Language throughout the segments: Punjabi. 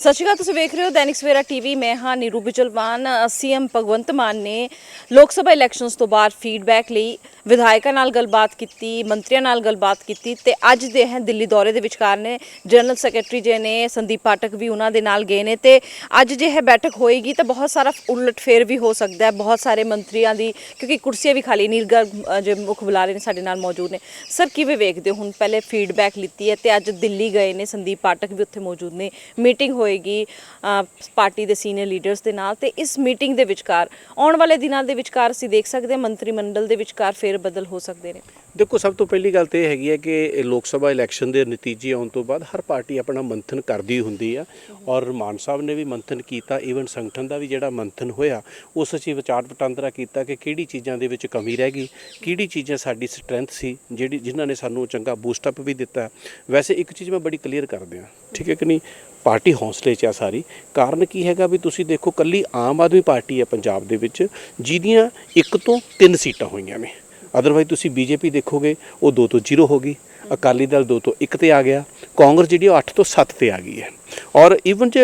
ਸਤਿ ਸ਼੍ਰੀ ਅਕਾਲ, ਤੁਸੀਂ ਵੇਖ ਰਹੇ ਹੋ ਦੈਨਿਕ ਸਵੇਰਾ ਟੀਵੀ। ਮੈਂ ਹਾਂ ਨੀਰੂ ਬਿਜਲਵਾਨ। ਸੀਐਮ ਭਗਵੰਤ ਮਾਨ ਨੇ ਲੋਕ ਸਭਾ ਇਲੈਕਸ਼ਨਸ ਤੋਂ ਬਾਅਦ ਫੀਡਬੈਕ ਲਈ ਵਿਧਾਇਕਾਂ ਨਾਲ ਗੱਲਬਾਤ ਕੀਤੀ, ਮੰਤਰੀਆਂ ਨਾਲ ਗੱਲਬਾਤ ਕੀਤੀ ਤੇ ਅੱਜ ਦੇ ਹੈ ਦਿੱਲੀ ਦੌਰੇ ਦੇ ਵਿਚਕਾਰ ਨੇ ਜਨਰਲ ਸੈਕਟਰੀ ਜੇ ਨੇ, ਸੰਦੀਪ ਪਾਠਕ ਵੀ ਉਹਨਾਂ ਦੇ ਨਾਲ ਗਏ ਨੇ ਤੇ ਅੱਜ ਜੇ ਹੈ ਬੈਠਕ ਹੋਏਗੀ ਤਾਂ ਬਹੁਤ ਸਾਰਾ ਉਲਟ ਫੇਰ ਵੀ ਹੋ ਸਕਦਾ ਹੈ। ਬਹੁਤ ਸਾਰੇ ਮੰਤਰੀਆਂ ਦੀ, ਕਿਉਂਕਿ ਕੁਰਸੀਆਂ ਵੀ ਖਾਲੀ ਨੀਰਗਰ ਜੇ ਮੁੱਖ ਬੁਲਾਰੇ ਨੇ, ਸਾਡੇ ਨਾਲ ਮੌਜੂਦ ਨੇ। ਸਰ, ਕਿਵੇਂ ਵੇਖਦੇ ਹੋ? ਹੁਣ ਪਹਿਲੇ ਫੀਡਬੈਕ ਲਿੱਤੀ ਹੈ ਤੇ ਅੱਜ ਦਿੱਲੀ ਗਏ ਨੇ, ਸੰਦੀਪ ਪਾਠਕ ਵੀ ਉੱਥੇ ਮੌਜੂਦ ਨੇ। ਮੀਟਿੰਗ ਹੋਏਗੀ ਪਾਰਟੀ ਦੇ ਸੀਨੀਅਰ ਲੀਡਰਸ ਦੇ ਨਾਲ ਤੇ ਇਸ ਮੀਟਿੰਗ ਦੇ ਵਿਚਕਾਰ, ਆਉਣ ਵਾਲੇ ਦਿਨਾਂ ਦੇ ਵਿਚਕਾਰ ਅਸੀਂ ਦੇਖ ਸਕਦੇ ਹਾਂ ਮੰਤਰੀ ਮੰਡਲ ਦੇ ਵਿਚਕਾਰ ਫੇਰ ਬਦਲ ਹੋ ਸਕਦੇ ਨੇ। ਦੇਖੋ, ਸਭ ਤੋਂ ਪਹਿਲੀ ਗੱਲ ਤੇ ਇਹ ਹੈਗੀ ਹੈ ਕਿ ਲੋਕ ਸਭਾ ਇਲੈਕਸ਼ਨ ਦੇ ਨਤੀਜੇ ਆਉਣ ਤੋਂ ਬਾਅਦ ਹਰ ਪਾਰਟੀ ਆਪਣਾ ਮੰਥਨ ਕਰਦੀ ਹੁੰਦੀ ਆ। ਔਰ ਮਾਨ ਸਾਹਿਬ ਨੇ ਵੀ ਮੰਥਨ ਕੀਤਾ, ਈਵਨ ਸੰਗਠਨ ਦਾ ਵੀ ਜਿਹੜਾ ਮੰਥਨ ਹੋਇਆ, ਉਸ 'ਚ ਵਿਚਾਰ ਵਟਾਂਦਰਾ ਕੀਤਾ ਕਿ ਕਿਹੜੀ ਚੀਜ਼ਾਂ ਦੇ ਵਿੱਚ ਕਮੀ ਰਹਿ ਗਈ, ਕਿਹੜੀ ਚੀਜ਼ਾਂ ਸਾਡੀ ਸਟਰੈਂਥ ਸੀ, ਜਿਹੜੀ ਜਿਨ੍ਹਾਂ ਨੇ ਸਾਨੂੰ ਚੰਗਾ ਬੂਸਟ ਅਪ ਵੀ ਦਿੱਤਾ। ਵੈਸੇ ਇੱਕ ਚੀਜ਼ ਮੈਂ ਬੜੀ ਕਲੀਅਰ ਕਰ ਦਿਆਂ ਠੀਕ ਹੈ ਕਿ ਨਹੀਂ? ਪਾਰਟੀ ਹੌਸਲੇ 'ਚ ਆ ਸਾਰੀ। ਕਾਰਨ ਕੀ ਹੈਗਾ ਵੀ ਤੁਸੀਂ ਦੇਖੋ, ਕੱਲੀ ਆਮ ਆਦਮੀ ਪਾਰਟੀ ਹੈ ਪੰਜਾਬ ਦੇ ਵਿੱਚ, ਜਿਹਦੀਆਂ ਇੱਕ ਤੋਂ ਤਿੰਨ ਸੀਟਾਂ ਹੋਈਆਂ ਨੇ। ਅਦਰਵਾਈਜ਼ ਤੁਸੀਂ ਬੀਜੇਪੀ ਦੇਖੋਗੇ, ਉਹ 2 ਤੋਂ 0 ਹੋ ਗਈ। ਅਕਾਲੀ ਦਲ 2 ਤੋਂ 1 ਤੇ ਆ ਗਿਆ। ਕਾਂਗਰਸ ਜਿਹੜੀ ਉਹ 8 ਤੋਂ 7 ਤੇ ਆ ਗਈ ਹੈ। ਔਰ ਈਵਨ ਜੇ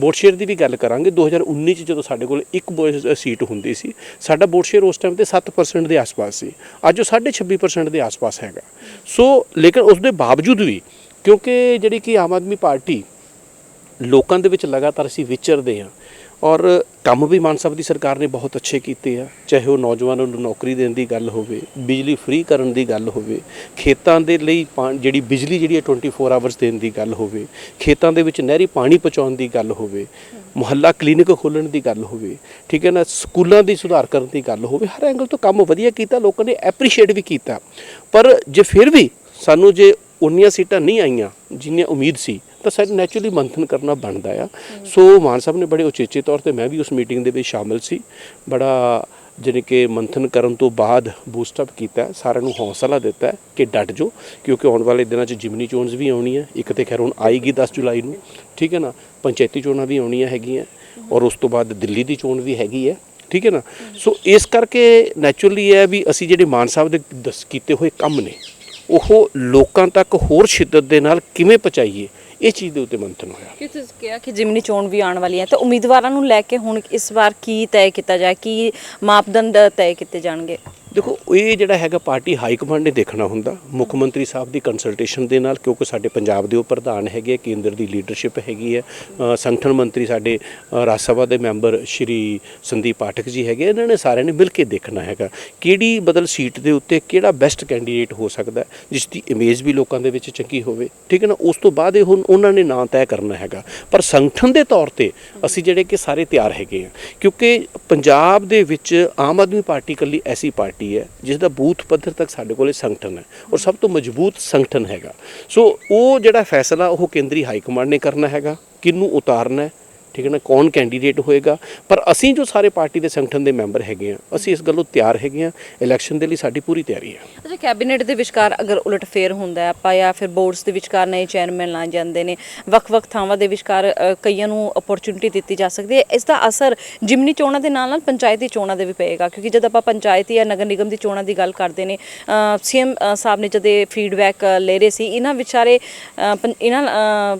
ਵੋਟ ਸ਼ੇਅਰ ਦੀ ਵੀ ਗੱਲ ਕਰਾਂਗੇ 2019 ਚ ਜਦੋਂ ਸਾਡੇ ਕੋਲ ਇੱਕ ਸੀਟ ਹੁੰਦੀ ਸੀ, ਸਾਡਾ ਵੋਟ ਸ਼ੇਅਰ ਉਸ ਟਾਈਮ ਤੇ 7% ਦੇ ਆਸ-ਪਾਸ ਸੀ। ਅੱਜ ਉਹ 26% ਦੇ ਆਸ-ਪਾਸ ਹੈਗਾ। ਸੋ ਲੇਕਿਨ ਉਸ ਦੇ ਬਾਵਜੂਦ ਵੀ, ਕਿਉਂਕਿ ਜਿਹੜੀ ਕਿ ਆਮ ਆਦਮੀ ਪਾਰਟੀ ਲੋਕਾਂ ਦੇ ਵਿੱਚ ਲਗਾਤਾਰ ਅਸੀਂ ਵਿਚਰਦੇ ਹਾਂ ਔਰ ਕੰਮ ਵੀ ਮਾਨ ਸਾਹਿਬ ਦੀ ਸਰਕਾਰ ਨੇ ਬਹੁਤ ਅੱਛੇ ਕੀਤੇ ਆ, ਚਾਹੇ ਉਹ ਨੌਜਵਾਨਾਂ ਨੂੰ ਨੌਕਰੀ ਦੇਣ ਦੀ ਗੱਲ ਹੋਵੇ, ਬਿਜਲੀ ਫ੍ਰੀ ਕਰਨ ਦੀ ਗੱਲ ਹੋਵੇ, ਖੇਤਾਂ ਦੇ ਲਈ ਪਾ- ਜਿਹੜੀ ਬਿਜਲੀ ਜਿਹੜੀ ਹੈ 24 ਆਵਰਸ ਦੇਣ ਦੀ ਗੱਲ ਹੋਵੇ, ਖੇਤਾਂ ਦੇ ਵਿੱਚ ਨਹਿਰੀ ਪਾਣੀ ਪਹੁੰਚਾਉਣ ਦੀ ਗੱਲ ਹੋਵੇ, ਮੁਹੱਲਾ ਕਲੀਨਿਕ ਖੋਲਣ ਦੀ ਗੱਲ ਹੋਵੇ, ਠੀਕ ਹੈ ਨਾ, ਸਕੂਲਾਂ ਦੀ ਸੁਧਾਰ ਕਰਨ ਦੀ ਗੱਲ ਹੋਵੇ, ਹਰ ਐਂਗਲ ਤੋਂ ਕੰਮ ਵਧੀਆ ਕੀਤਾ, ਲੋਕਾਂ ਨੇ ਐਪਰੀਸ਼ੀਏਟ ਵੀ ਕੀਤਾ। ਪਰ ਜੇ ਫਿਰ ਵੀ ਸਾਨੂੰ ਜੇ ਉਨੀਆਂ ਸੀਟਾਂ ਨਹੀਂ ਆਈਆਂ ਜਿੰਨੀਆਂ ਉਮੀਦ ਸੀ ਤਾਂ ਸਾਨੂੰ ਨੈਚੁਰਲੀ ਮੰਥਨ ਕਰਨਾ ਬਣਦਾ ਆ। ਸੋ ਮਾਨ ਸਾਹਿਬ ਨੇ ਬੜੇ ਉਚੇਚੇ ਤੌਰ ਤੇ ਮੈਂ ਵੀ ਉਸ ਮੀਟਿੰਗ ਦੇ ਵਿੱਚ ਸ਼ਾਮਲ ਸੀ। ਬੜਾ ਜਾਣੀ ਕਿ ਮੰਥਨ ਕਰਨ ਤੋਂ ਬਾਅਦ ਬੂਸਟ ਅਪ ਕੀਤਾ ਸਾਰਿਆਂ ਨੂੰ ਹੌਸਲਾ ਦਿੱਤਾ ਕਿ ਡਟ ਜੋ ਕਿਉਂਕਿ ਆਉਣ ਵਾਲੇ ਦਿਨਾਂ 'ਚ ਜਿਮਨੀ ਚੋਣਸ ਵੀ ਆਉਣੀਆਂ ਇੱਕ ਤੇ ਖੈਰ ਹੁਣ ਆਏਗੀ 10 ਜੁਲਾਈ ਨੂੰ ਠੀਕ ਹੈ ਨਾ? ਪੰਚਾਇਤੀ ਚੋਣਾਂ ਵੀ ਆਉਣੀਆਂ ਹੈਗੀਆਂ ਔਰ ਉਸ ਤੋਂ ਬਾਅਦ ਦਿੱਲੀ ਦੀ ਚੋਣ ਵੀ ਹੈਗੀ ਹੈ ਠੀਕ ਹੈ ਨਾ? ਸੋ ਇਸ ਕਰਕੇ ਨੈਚੁਰਲੀ ਹੈ ਵੀ ਅਸੀਂ ਜਿਹੜੇ ਮਾਨ ਸਾਹਿਬ ਦੇ ਦਸ ਕੀਤੇ ਹੋਏ ਕੰਮ ਨੇ ਉਹ ਲੋਕਾਂ ਤੱਕ ਹੋਰ ਸ਼ਿੱਦਤ ਦੇ ਨਾਲ ਕਿਵੇਂ ਪਹੁੰਚਾਈਏ? ਇਹ ਚੀਜ਼ ਦੇ ਉੱਤੇ ਮੰਥਨ ਹੋਇਆ। ਕਿ ਤੁਸੀਂ ਕਿਹਾ ਕਿ ਜਿਮਨੀ ਚੋਣ ਵੀ ਆਉਣ ਵਾਲੀ ਹੈ, ਤਾਂ ਉਮੀਦਵਾਰਾਂ ਨੂੰ ਲੈ ਕੇ ਹੁਣ ਇਸ ਵਾਰ ਕੀ ਤੈਅ ਕੀਤਾ ਜਾਏ? ਕੀ ਮਾਪਦੰਡ ਤੈਅ ਕੀਤੇ ਜਾਣਗੇ? ਦੇਖੋ ਇਹ ਜਿਹੜਾ ਹੈਗਾ ਪਾਰਟੀ ਹਾਈ ਕਮਾਂਡ ਨੇ ਦੇਖਣਾ ਹੁੰਦਾ। ਮੁੱਖ ਮੰਤਰੀ ਸਾਹਿਬ ਦੀ ਕੰਸਲਟੇਸ਼ਨ ਦੇ ਨਾਲ ਕਿਉਂਕਿ ਸਾਡੇ ਪੰਜਾਬ ਦੇ ਉਹ ਪ੍ਰਧਾਨ ਹੈਗੇ ਆ, ਕੇਂਦਰ ਦੀ ਲੀਡਰਸ਼ਿਪ ਹੈਗੀ ਹੈ ਸੰਗਠਨ ਮੰਤਰੀ ਸਾਡੇ ਰਾਜ ਸਭਾ ਦੇ ਮੈਂਬਰ ਸ਼੍ਰੀ ਸੰਦੀਪ ਪਾਠਕ ਜੀ ਹੈਗੇ ਇਹਨਾਂ ਨੇ ਸਾਰਿਆਂ ਨੇ ਮਿਲ ਕੇ ਦੇਖਣਾ ਹੈਗਾ। ਕਿਹੜੀ ਬਦਲ ਸੀਟ ਦੇ ਉੱਤੇ ਕਿਹੜਾ ਬੈਸਟ ਕੈਂਡੀਡੇਟ ਹੋ ਸਕਦਾ ਜਿਸ ਦੀ ਇਮੇਜ ਵੀ ਲੋਕਾਂ ਦੇ ਵਿੱਚ ਚੰਗੀ ਹੋਵੇ ਠੀਕ ਹੈ ਨਾ? ਉਸ ਤੋਂ ਬਾਅਦ ਇਹ ਹੁਣ ਉਹਨਾਂ ਨੇ ਨਾਂ ਤੈਅ ਕਰਨਾ ਹੈਗਾ। ਪਰ ਸੰਗਠਨ ਦੇ ਤੌਰ ਤੇ ਅਸੀਂ ਜਿਹੜੇ ਕਿ ਸਾਰੇ ਤਿਆਰ ਹੈਗੇ ਆ। ਕਿਉਂਕਿ ਪੰਜਾਬ ਦੇ ਵਿੱਚ ਆਮ ਆਦਮੀ ਪਾਰਟੀ ਇਕੱਲੀ ਐਸੀ ਪਾਰਟੀ ਹੈ, ਜਿਸ ਦਾ ਬੂਥ ਪੱਧਰ ਤੱਕ ਸਾਡੇ ਕੋਲੇ ਸੰਗਠਨ ਹੈ ਔਰ ਸਭ ਤੋਂ ਮਜ਼ਬੂਤ ਸੰਗਠਨ ਹੈਗਾ। ਸੋ ਉਹ ਜਿਹੜਾ ਫੈਸਲਾ ਉਹ ਕੇਂਦਰੀ ਹਾਈ ਕਮਾਂਡ ਨੇ ਕਰਨਾ ਹੈਗਾ, ਕਿਹਨੂੰ ਉਤਾਰਨਾ ਹੈ ਠੀਕ ਹੈ ਨਾ, ਕੌਣ ਕੈਂਡੀਡੇਟ ਹੋਏਗਾ? ਪਰ ਅਸੀਂ ਜੋ ਸਾਰੇ ਪਾਰਟੀ ਦੇ ਸੰਗਠਨ ਦੇ ਮੈਂਬਰ ਹੈਗੇ ਆ ਅਸੀਂ ਇਸ ਗੱਲੋਂ ਤਿਆਰ ਹੈਗੇ ਆ ਇਲੈਕਸ਼ਨ ਦੇ ਲਈ ਸਾਡੀ ਪੂਰੀ ਤਿਆਰੀ ਹੈ। ਅੱਛਾ ਕੈਬਨਿਟ ਦੇ ਵਿਚਕਾਰ ਅਗਰ ਉਲਟ ਫੇਰ ਹੁੰਦਾ ਆਪਾਂ ਜਾਂ ਫਿਰ ਬੋਰਡਸ ਦੇ ਵਿਚਕਾਰ ਨਵੇਂ ਚੇਅਰਮੈਨ ਲਾ ਜਾਂਦੇ ਨੇ, ਵੱਖ-ਵੱਖ ਥਾਵਾਂ ਦੇ ਵਿਚਕਾਰ ਕਈਆਂ ਨੂੰ ਅਪੋਰਚੁਨਿਟੀ ਦਿੱਤੀ ਜਾ ਸਕਦੀ ਹੈ। ਇਸ ਦਾ ਅਸਰ ਜਿਮਨੀ ਚੋਣਾਂ ਦੇ ਨਾਲ ਨਾਲ ਪੰਚਾਇਤੀ ਚੋਣਾਂ ਦੇ ਵੀ ਪਏਗਾ, ਕਿਉਂਕਿ ਜਦ ਆਪਾਂ ਪੰਚਾਇਤੀ ਜਾਂ ਨਗਰ ਨਿਗਮ ਦੀ ਚੋਣਾਂ ਦੀ ਗੱਲ ਕਰਦੇ ਨੇ ਸੀਐਮ ਸਾਹਿਬ ਨੇ ਜਦੇ ਫੀਡਬੈਕ ਲੈ ਰਹੇ ਸੀ, ਇਹਨਾਂ ਵਿਚਾਰੇ ਪੰ- ਇਹਨਾਂ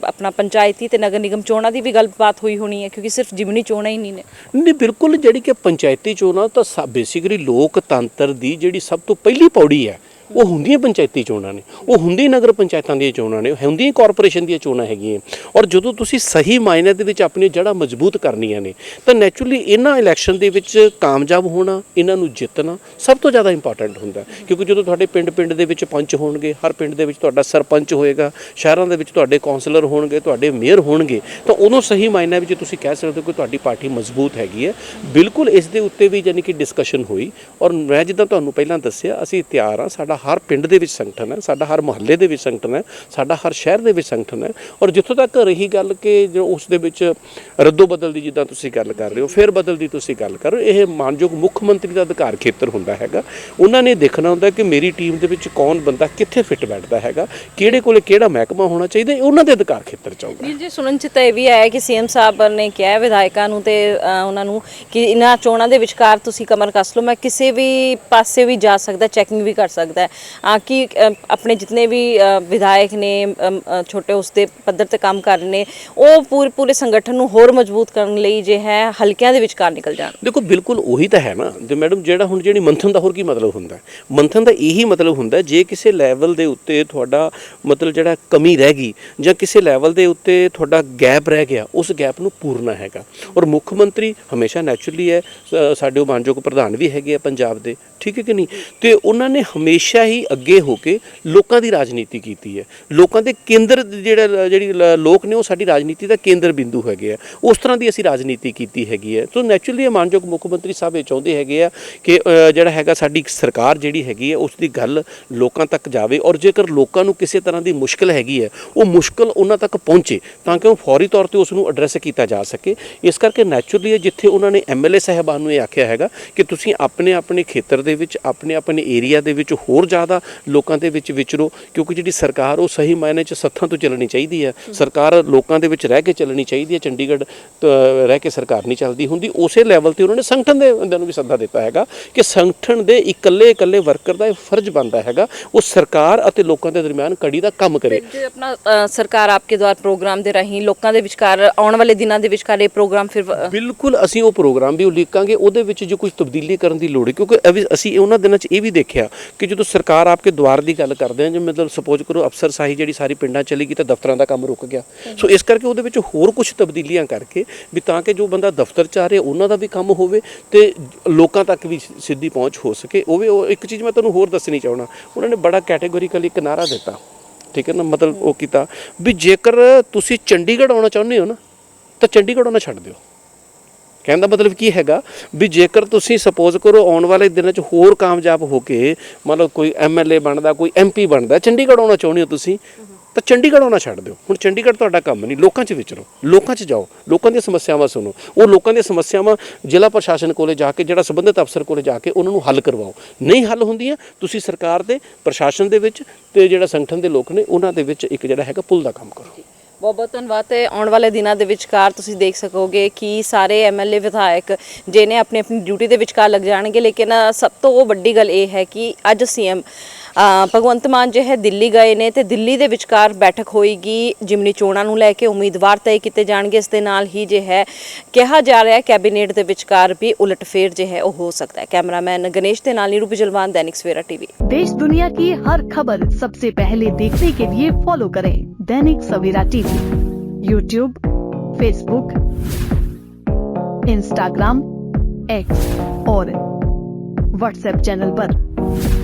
ਆਪਣਾ ਪੰਚਾਇਤੀ ਤੇ ਨਗਰ ਨਿਗਮ ਚੋਣਾਂ ਦੀ ਵੀ ਗੱਲਬਾਤ ਹੋਈ ਹੋਣੀ ਹੈ, ਕਿਉਂਕਿ ਸਿਰਫ ਜਿਮਨੀ ਚੋਣਾਂ ਹੀ ਨਹੀਂ ਨੇ। ਨਹੀਂ, ਬਿਲਕੁਲ ਜਿਹੜੀ ਕਿ ਪੰਚਾਇਤੀ ਚੋਣਾਂ ਤਾਂ ਬੇਸਿਕਲੀ ਲੋਕਤੰਤਰ ਦੀ ਜਿਹੜੀ ਸਭ ਤੋਂ ਪਹਿਲੀ ਪੌੜੀ ਹੈ ਉਹ ਹੁੰਦੀਆਂ ਪੰਚਾਇਤੀ ਚੋਣਾਂ ਨੇ, ਉਹ ਹੁੰਦੀ ਨਗਰ ਪੰਚਾਇਤਾਂ ਦੀਆਂ ਚੋਣਾਂ ਨੇ, ਹੁੰਦੀਆਂ ਕਾਰਪੋਰੇਸ਼ਨ ਦੀਆਂ ਚੋਣਾਂ ਹੈਗੀਆਂ। ਔਰ ਜਦੋਂ ਤੁਸੀਂ ਸਹੀ ਮਾਇਨੇ ਦੇ ਵਿੱਚ ਆਪਣੀ ਜੜ੍ਹਾਂ ਮਜ਼ਬੂਤ ਕਰਨੀਆਂ ਨੇ, ਤਾਂ ਨੈਚੁਰਲੀ ਇਹਨਾਂ ਇਲੈਕਸ਼ਨ ਦੇ ਵਿੱਚ ਕਾਮਯਾਬ ਹੋਣਾ, ਇਹਨਾਂ ਨੂੰ ਜਿੱਤਣਾ ਸਭ ਤੋਂ ਜ਼ਿਆਦਾ ਇੰਪੋਰਟੈਂਟ ਹੁੰਦਾ। ਕਿਉਂਕਿ ਜਦੋਂ ਤੁਹਾਡੇ ਪਿੰਡ-ਪਿੰਡ ਦੇ ਵਿੱਚ ਪੰਚ ਹੋਣਗੇ, ਹਰ ਪਿੰਡ ਦੇ ਵਿੱਚ ਤੁਹਾਡਾ ਸਰਪੰਚ ਹੋਏਗਾ, ਸ਼ਹਿਰਾਂ ਦੇ ਵਿੱਚ ਤੁਹਾਡੇ ਕਾਉਂਸਲਰ ਹੋਣਗੇ, ਤੁਹਾਡੇ ਮੇਅਰ ਹੋਣਗੇ, ਤਾਂ ਉਦੋਂ ਸਹੀ ਮਾਇਨੇ ਵਿੱਚ ਤੁਸੀਂ ਕਹਿ ਸਕਦੇ ਹੋ ਕਿ ਤੁਹਾਡੀ ਪਾਰਟੀ ਮਜ਼ਬੂਤ ਹੈਗੀ ਹੈ। ਬਿਲਕੁਲ ਇਸ ਦੇ ਉੱਤੇ ਵੀ ਯਾਨੀ ਕਿ ਡਿਸਕਸ਼ਨ ਹੋਈ, ਔਰ ਮੈਂ ਜਿੱਦਾਂ ਤੁਹਾਨੂੰ ਪਹਿਲਾਂ ਦੱਸਿਆ, ਅਸੀਂ ਤਿਆਰ ਹਾਂ, ਸਾਡਾ ਹਰ ਪਿੰਡ ਦੇ ਵਿੱਚ ਸੰਗਠਨ ਹੈ, ਸਾਡਾ ਹਰ ਮੁਹੱਲੇ ਦੇ ਵਿੱਚ ਸੰਗਠਨ ਹੈ, ਸਾਡਾ ਹਰ ਸ਼ਹਿਰ ਦੇ ਵਿੱਚ ਸੰਗਠਨ ਹੈ ਔਰ ਜਿੱਥੋਂ ਤੱਕ ਰਹੀ ਗੱਲ ਕਿ ਜੋ ਉਸ ਦੇ ਵਿੱਚ ਰੱਦੋ ਬਦਲ ਦੀ ਜਿੱਦਾਂ ਤੁਸੀਂ ਗੱਲ ਕਰ ਰਹੇ ਹੋ, ਫੇਰ ਬਦਲ ਦੀ ਤੁਸੀਂ ਗੱਲ ਕਰ ਰਹੇ ਹੋ, ਇਹ ਮਾਨਯੋਗ ਮੁੱਖ ਮੰਤਰੀ ਦਾ ਅਧਿਕਾਰ ਖੇਤਰ ਹੁੰਦਾ ਹੈਗਾ। ਉਹਨਾਂ ਨੇ ਦੇਖਣਾ ਹੁੰਦਾ ਕਿ ਮੇਰੀ ਟੀਮ ਦੇ ਵਿੱਚ ਕੌਣ ਬੰਦਾ ਕਿੱਥੇ ਫਿੱਟ ਬੈਠਦਾ ਹੈਗਾ, ਕਿਹੜੇ ਕੋਲੇ ਕਿਹੜਾ ਮਹਿਕਮਾ ਹੋਣਾ ਚਾਹੀਦਾ ਉਹਨਾਂ ਦੇ ਅਧਿਕਾਰ ਖੇਤਰ ਚ ਆਊਗਾ ਜੀ, ਸੁਣਨ ਚ ਤਾਂ ਇਹ ਵੀ ਆਇਆ ਕਿ ਸੀਐਮ ਸਾਹਿਬ ਨੇ ਕਿਹਾ ਵਿਧਾਇਕਾਂ ਨੂੰ ਤੇ ਉਹਨਾਂ ਨੂੰ ਕਿ ਇਹਨਾਂ ਚੋਣਾਂ ਦੇ ਵਿਚਕਾਰ ਤੁਸੀਂ ਕਮਰ ਕੱਸ ਲਓ, ਮੈਂ ਕਿਸੇ ਵੀ ਪਾਸੇ ਵੀ ਜਾ ਸਕਦਾ, ਚੈਕਿੰਗ ਵੀ ਕਰ ਸਕਦਾ ਹੈ ਕਿ ਆਪਣੇ ਜਿੰਨੇ ਵੀ ਵਿਧਾਇਕ ਨੇ ਅਮ, ਅ, ਛੋਟੇ ਉਸਦੇ ਪੱਧਰ ਤੇ ਕੰਮ ਕਰ ਰਹੇ ਨੇ ਉਹ ਪੂਰੇ ਪੂਰੇ ਸੰਗਠਨ ਨੂੰ ਹੋਰ ਮਜ਼ਬੂਤ ਕਰਨ ਲਈ ਜੇ ਹੈ ਹਲਕਿਆਂ ਦੇ ਵਿਚਕਾਰ ਨਿਕਲ ਜਾਣ। ਦੇਖੋ ਬਿਲਕੁਲ ਉਹੀ ਤਾਂ ਹੈ ਨਾ ਤੇ ਮੈਡਮ ਜਿਹੜਾ ਹੁਣ ਜਿਹੜੀ ਮੰਥਨ ਦਾ ਹੋਰ ਕੀ ਮਤਲਬ ਹੁੰਦਾ ਮੰਥਨ ਦਾ ਇਹੀ ਮਤਲਬ ਹੁੰਦਾ ਜੇ ਕਿਸੇ ਲੈਵਲ ਦੇ ਉੱਤੇ ਤੁਹਾਡਾ ਮਤਲਬ ਜਿਹੜਾ ਕਮੀ ਰਹਿ ਗਈ ਜਾਂ ਕਿਸੇ ਲੈਵਲ ਦੇ ਉੱਤੇ ਤੁਹਾਡਾ ਗੈਪ ਰਹਿ ਗਿਆ ਉਸ ਗੈਪ ਨੂੰ ਪੂਰਨਾ ਹੈਗਾ। ਔਰ ਮੁੱਖ ਮੰਤਰੀ ਹਮੇਸ਼ਾ ਨੈਚੁਰਲੀ ਹੈ ਸਾਡੇ ਉਹ ਮਾਨਯੋਗ ਪ੍ਰਧਾਨ ਵੀ ਹੈਗੇ ਆ ਪੰਜਾਬ ਦੇ ਠੀਕ ਹੈ ਕਿ ਨਹੀਂ? ਤੇ ਉਹਨਾਂ ਨੇ ਹਮੇਸ਼ਾ ਹੀ ਅੱਗੇ ਹੋ ਕੇ ਲੋਕਾਂ ਦੀ ਰਾਜਨੀਤੀ ਕੀਤੀ ਹੈ। ਲੋਕਾਂ ਦੇ ਕੇਂਦਰ ਜਿਹੜਾ, ਜਿਹੜੀ ਲੋਕ ਨੇ ਉਹ ਸਾਡੀ ਰਾਜਨੀਤੀ ਦਾ ਕੇਂਦਰ ਬਿੰਦੂ ਹੈਗੇ ਆ। ਉਸ ਤਰ੍ਹਾਂ ਦੀ ਅਸੀਂ ਰਾਜਨੀਤੀ ਕੀਤੀ ਹੈਗੀ ਹੈ। ਸੋ ਨੈਚੁਰਲੀ ਮਾਨਯੋਗ ਮੁੱਖ ਮੰਤਰੀ ਸਾਹਿਬ ਇਹ ਚਾਹੁੰਦੇ ਹੈਗੇ ਆ ਕਿ ਜਿਹੜਾ ਹੈਗਾ ਸਾਡੀ ਸਰਕਾਰ ਜਿਹੜੀ ਹੈਗੀ ਹੈ ਉਸ ਦੀ ਗੱਲ ਲੋਕਾਂ ਤੱਕ ਜਾਵੇ ਔਰ ਜੇਕਰ ਲੋਕਾਂ ਨੂੰ ਕਿਸੇ ਤਰ੍ਹਾਂ ਦੀ ਮੁਸ਼ਕਲ ਹੈਗੀ ਹੈ, ਉਹ ਮੁਸ਼ਕਲ ਉਹਨਾਂ ਤੱਕ ਪਹੁੰਚੇ ਤਾਂ ਕਿ ਉਹ ਫੌਰੀ ਤੌਰ ਤੇ ਉਸ ਨੂੰ ਐਡਰੈਸ ਕੀਤਾ ਜਾ ਸਕੇ। ਇਸ ਕਰਕੇ ਨੈਚੁਰਲੀ ਜਿੱਥੇ ਉਹਨਾਂ ਨੇ ਐਮਐਲਏ ਸਾਹਿਬਾਨ ਨੂੰ ਇਹ ਆਖਿਆ ਹੈਗਾ ਕਿ ਤੁਸੀਂ ਆਪਣੇ ਆਪਣੇ ਖੇਤਰ ਦੇ ਵਿੱਚ ਆਪਣੇ ਆਪਣੇ ਏਰੀਆ ਦੇ ਵਿੱਚ ਹੋਰ ਜ਼ਿਆਦਾ ਲੋਕਾਂ ਦੇ ਵਿੱਚ ਵਿਚਰੋ ਕਿਉਂਕਿ ਜਿਹੜੀ ਸਰਕਾਰ ਉਹ ਸਹੀ ਮਾਇਨੇ 'ਚ ਸੱਥਾਂ ਤੋਂ ਚੱਲਣੀ ਚਾਹੀਦੀ ਹੈ। ਸਰਕਾਰ ਲੋਕਾਂ ਦੇ ਵਿੱਚ ਰਹਿ ਕੇ ਚੱਲਣੀ ਚਾਹੀਦੀ ਹੈ ਚੰਡੀਗੜ੍ਹ ਰਹਿ ਕੇ ਸਰਕਾਰ ਨਹੀਂ ਚੱਲਦੀ ਹੁੰਦੀ। ਉਸੇ ਲੈਵਲ ਤੇ ਉਹਨਾਂ ਨੇ ਸੰਗਠਨ ਦੇ ਬੰਦਿਆਂ ਨੂੰ ਵੀ ਸੱਦਾ ਦਿੱਤਾ ਹੈਗਾ ਕਿ ਸੰਗਠਨ ਦੇ ਇਕੱਲੇ ਇਕੱਲੇ ਵਰਕਰ ਦਾ ਇਹ ਫਰਜ਼ ਬਣਦਾ ਹੈਗਾ ਉਹ ਸਰਕਾਰ ਅਤੇ ਲੋਕਾਂ ਦੇ ਦਰਮਿਆਨ ਕੜੀ ਦਾ ਕੰਮ ਕਰੇ। ਜੇ ਆਪਣਾ ਸਰਕਾਰ ਆਪਕੇ ਦੁਆਰ ਪ੍ਰੋਗਰਾਮ ਦੇ ਰਾਹੀਂ ਲੋਕਾਂ ਦੇ ਵਿਚਕਾਰ ਆਉਣ ਵਾਲੇ ਦਿਨਾਂ ਦੇ ਵਿਚਕਾਰ ਇਹ ਪ੍ਰੋਗਰਾਮ ਫਿਰ ਬਿਲਕੁਲ ਅਸੀਂ ਉਹ ਪ੍ਰੋਗਰਾਮ ਵੀ ਉਲੀਕਾਂਗੇ ਉਹਦੇ ਵਿੱਚ ਜੋ ਕੁਝ ਤਬਦੀਲੀ ਕਰਨ ਦੀ ਲੋੜ ਹੈ ਕਿਉਂਕਿ ਅਸੀਂ ਉਹਨਾਂ ਦਿਨਾਂ 'ਚ ਇਹ ਵੀ ਦੇਖਿਆ ਕਿ ਜਦੋਂ ਸਰਕਾਰ ਆਪਕੇ ਦੁਆਰ ਦੀ ਗੱਲ ਕਰਦੇ ਹਾਂ ਜੇ ਮਤਲਬ ਸਪੋਜ਼ ਕਰੋ ਅਫਸਰ ਸਾਹੀ ਜਿਹੜੀ ਸਾਰੀ ਪਿੰਡਾਂ ਚਲੀ ਗਈ ਤਾਂ ਦਫ਼ਤਰਾਂ ਦਾ ਕੰਮ ਰੁਕ ਗਿਆ। ਸੋ ਇਸ ਕਰਕੇ ਉਹਦੇ ਵਿੱਚ ਹੋਰ ਕੁਝ ਤਬਦੀਲੀਆਂ ਕਰਕੇ ਵੀ ਤਾਂ ਕਿ ਜੋ ਬੰਦਾ ਦਫ਼ਤਰ 'ਚ ਆ ਰਿਹਾ ਉਹਨਾਂ ਦਾ ਵੀ ਕੰਮ ਹੋਵੇ ਤੇ ਲੋਕਾਂ ਤੱਕ ਵੀ ਸਿੱਧੀ ਪਹੁੰਚ ਹੋ ਸਕੇ। ਉਹ ਵੀ ਉਹ ਇੱਕ ਚੀਜ਼ ਮੈਂ ਤੁਹਾਨੂੰ ਹੋਰ ਦੱਸਣੀ ਚਾਹਣਾ ਉਹਨਾਂ ਨੇ ਬੜਾ ਕੈਟੇਗੋਰੀਕਲੀ ਇੱਕ ਨਾਰਾ ਦਿੱਤਾ। ਠੀਕ ਹੈ ਨਾ? ਮਤਲਬ ਉਹ ਕੀਤਾ ਵੀ ਜੇਕਰ ਤੁਸੀਂ ਚੰਡੀਗੜ੍ਹ ਆਉਣਾ ਚਾਹੁੰਦੇ ਹੋ ਨਾ ਤਾਂ ਚੰਡੀਗੜ੍ਹ ਆਉਣਾ ਛੱਡ ਦਿਓ। ਕਹਿਣ ਦਾ ਮਤਲਬ ਕੀ ਹੈਗਾ ਵੀ ਜੇਕਰ ਤੁਸੀਂ ਸਪੋਜ਼ ਕਰੋ ਆਉਣ ਵਾਲੇ ਦਿਨਾਂ 'ਚ ਹੋਰ ਕਾਮਯਾਬ ਹੋ ਕੇ ਮਤਲਬ ਕੋਈ ਐਮਐਲਏ ਬਣਦਾ, ਕੋਈ ਐਮਪੀ ਬਣਦਾ, ਚੰਡੀਗੜ੍ਹ ਆਉਣਾ ਚਾਹੁੰਦੇ ਹੋ ਤੁਸੀਂ, ਤਾਂ ਚੰਡੀਗੜ੍ਹ ਆਉਣਾ ਛੱਡ ਦਿਓ। ਹੁਣ ਚੰਡੀਗੜ੍ਹ ਤੁਹਾਡਾ ਕੰਮ ਨਹੀਂ, ਲੋਕਾਂ 'ਚ ਵਿਚਰੋ, ਲੋਕਾਂ 'ਚ ਜਾਓ, ਲੋਕਾਂ ਦੀਆਂ ਸਮੱਸਿਆਵਾਂ ਸੁਣੋ। ਉਹ ਲੋਕਾਂ ਦੀਆਂ ਸਮੱਸਿਆਵਾਂ ਜ਼ਿਲ੍ਹਾ ਪ੍ਰਸ਼ਾਸਨ ਕੋਲੇ ਜਾ ਕੇ, ਜਿਹੜਾ ਸੰਬੰਧਿਤ ਅਫਸਰ ਕੋਲੇ ਜਾ ਕੇ ਉਹਨਾਂ ਨੂੰ ਹੱਲ ਕਰਵਾਓ। ਨਹੀਂ ਹੱਲ ਹੁੰਦੀਆਂ, ਤੁਸੀਂ ਸਰਕਾਰ ਦੇ, ਪ੍ਰਸ਼ਾਸਨ ਦੇ ਵਿੱਚ ਤੇ ਜਿਹੜਾ ਸੰਗਠਨ ਦੇ ਲੋਕ ਨੇ, ਉਹਨਾਂ ਦੇ ਵਿੱਚ ਇੱਕ ਜਿਹੜਾ ਹੈਗਾ ਪੁਲ ਦਾ ਕੰਮ ਕਰੋ। ਬਹੁਤ ਬਹੁਤ ਧੰਨਵਾਦ ਤੇ ਆਉਣ ਵਾਲੇ ਦਿਨਾਂ ਦੇ ਵਿਚਕਾਰ ਤੁਸੀਂ ਦੇਖ ਸਕੋਗੇ ਕਿ ਸਾਰੇ ਐਮਐਲਏ ਵਿਧਾਇਕ ਜਿਹਨੇ ਆਪਣੀ ਆਪਣੀ ਡਿਊਟੀ ਦੇ ਵਿਚਕਾਰ ਲੱਗ ਜਾਣਗੇ, ਲੇਕਿਨ ਸਭ ਤੋਂ ਵੱਡੀ ਗੱਲ ਇਹ ਹੈ ਕਿ ਅੱਜ ਸੀਐਮ ਭਗਵੰਤ ਮਾਨ ਜੋ ਹੈ ਦਿੱਲੀ ਗਏ ਨੇ ਤੇ ਦਿੱਲੀ ਦੇ ਵਿਚਕਾਰ ਬੈਠਕ ਹੋਏਗੀ ਜਿਮਨੀ ਚੋਣਾਂ ਨੂੰ ਲੈ ਕੇ ਉਮੀਦਵਾਰ ਤੈਅ ਕੀਤੇ ਜਾਣਗੇ ਇਸ ਦੇ ਨਾਲ ਹੀ ਜੇ ਹੈ ਕਿਹਾ ਜਾ ਰਿਹਾ ਹੈ ਕੈਬਨਿਟ ਦੇ ਵਿਚਕਾਰ ਵੀ ਉਲਟਫੇਰ ਜੇ ਹੈ ਉਹ ਹੋ ਸਕਦਾ ਹੈ ਕੈਮਰਾਮੈਨ ਗਣੇਸ਼ ਦੇ ਨਾਲ ਨੀਰੂ ਬਿਜਲਵਾਨ दैनिक सवेरा टीवी देश दुनिया की हर खबर सबसे पहले देखने के लिए फॉलो करें Dainik Savera TV YouTube Facebook Instagram X और व्हाट्सएप चैनल पर।